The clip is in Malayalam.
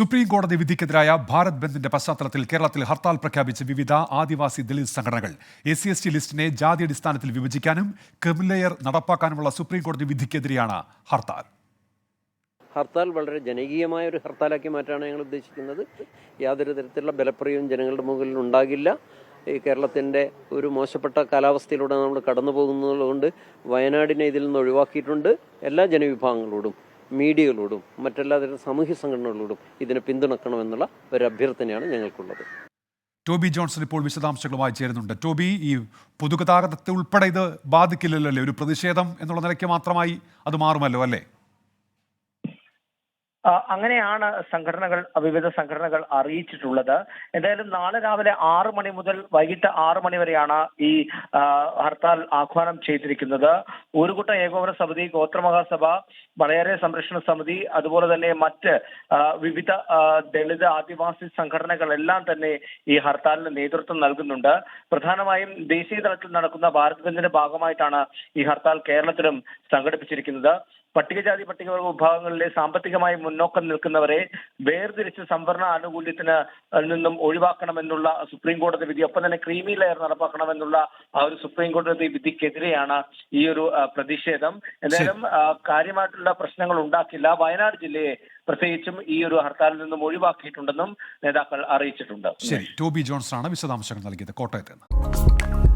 സുപ്രീം കോടതി വിധിക്കെതിരായ ഭാരത് ബന്ദിന്റെ പശ്ചാത്തലത്തിൽ കേരളത്തിൽ ഹർത്താൽ പ്രഖ്യാപിച്ച വിവിധ ആദിവാസി ദളിത് സംഘടനകൾ. എസ് സി എസ് ടി ലിസ്റ്റിനെ ജാതി അടിസ്ഥാനത്തിൽ വിഭജിക്കാനും ക്രിമിലെയർ നടപ്പാക്കാനുമുള്ള സുപ്രീം കോടതി വിധിക്കെതിരെയാണ് ഹർത്താൽ. ഹർത്താൽ വളരെ ജനകീയമായ ഒരു ഹർത്താലാക്കി മാറ്റാണ് ഞങ്ങൾ ഉദ്ദേശിക്കുന്നത്. യാതൊരു തരത്തിലുള്ള ബലപ്രയോഗം ജനങ്ങളുടെ മുകളിൽ ഉണ്ടാകില്ല. ഈ കേരളത്തിന്റെ ഒരു മോശപ്പെട്ട കാലാവസ്ഥയിലൂടെ നമ്മൾ കടന്നു പോകുന്നതുകൊണ്ട് വയനാടിനെ ഇതിൽ നിന്ന് ഒഴിവാക്കിയിട്ടുണ്ട്. എല്ലാ ജനവിഭാഗങ്ങളോടും മീഡിയകളോടും മറ്റെല്ലാ തരം സാമൂഹ്യ സംഘടനകളോടും ഇതിനെ പിന്തുണക്കണമെന്നുള്ള ഒരു അഭ്യർത്ഥനയാണ് ഞങ്ങൾക്കുള്ളത്. ടോബി ജോൺസൺ ഇപ്പോൾ വിശദാംശങ്ങളുമായി ചേരുന്നുണ്ട്. ടോബി ഈ പൊതുഗതാഗതത്തെ ഉൾപ്പെടെ ഇത് ബാധിക്കില്ലല്ലോ അല്ലേ? ഒരു പ്രതിഷേധം എന്നുള്ള നിലയ്ക്ക് മാത്രമായി അത് മാറുമല്ലോ അല്ലേ? അങ്ങനെയാണ് സംഘടനകൾ വിവിധ സംഘടനകൾ അറിയിച്ചിട്ടുള്ളത്. എന്തായാലും നാളെ രാവിലെ ആറ് മണി മുതൽ വൈകിട്ട് ആറ് മണി വരെയാണ് ഈ ഹർത്താൽ ആഹ്വാനം ചെയ്തിരിക്കുന്നത്. ഒരു ഊരുകുട്ട ഏകോപന സമിതി ഗോത്രമഹാസഭ വളയരെ സംരക്ഷണ സമിതി അതുപോലെ തന്നെ മറ്റ് വിവിധ ദളിത് ആദിവാസി സംഘടനകളെല്ലാം തന്നെ ഈ ഹർത്താലിന് നേതൃത്വം നൽകുന്നുണ്ട്. പ്രധാനമായും ദേശീയ തലത്തിൽ നടക്കുന്ന ഭാരത് ബന്ദിന്റെ ഭാഗമായിട്ടാണ് ഈ ഹർത്താൽ കേരളത്തിലും സംഘടിപ്പിച്ചിരിക്കുന്നത്. പട്ടികജാതി പട്ടികവർഗ വിഭാഗങ്ങളിലെ സാമ്പത്തികമായി മുന്നോക്കം നിൽക്കുന്നവരെ വേർതിരിച്ച് സംവരണ ആനുകൂല്യത്തിന് നിന്നും ഒഴിവാക്കണമെന്നുള്ള സുപ്രീം കോടതി വിധി ഒപ്പം തന്നെ ക്രീമി ലെയർ നടപ്പാക്കണമെന്നുള്ള ആ ഒരു സുപ്രീം കോടതി വിധിക്കെതിരെയാണ് ഈ ഒരു പ്രതിഷേധം. എന്തായാലും കാര്യമായിട്ടുള്ള പ്രശ്നങ്ങൾ ഉണ്ടാക്കില്ല. വയനാട് ജില്ലയെ പ്രത്യേകിച്ചും ഈ ഒരു ഹർത്താലിൽ നിന്നും ഒഴിവാക്കിയിട്ടുണ്ടെന്നും നേതാക്കൾ അറിയിച്ചിട്ടുണ്ട്. ശരി. ടോബി ജോൺസൺ ആണ് വിശദാംശങ്ങൾ നൽകിയത്. കോട്ടയത്ത് നിന്ന്.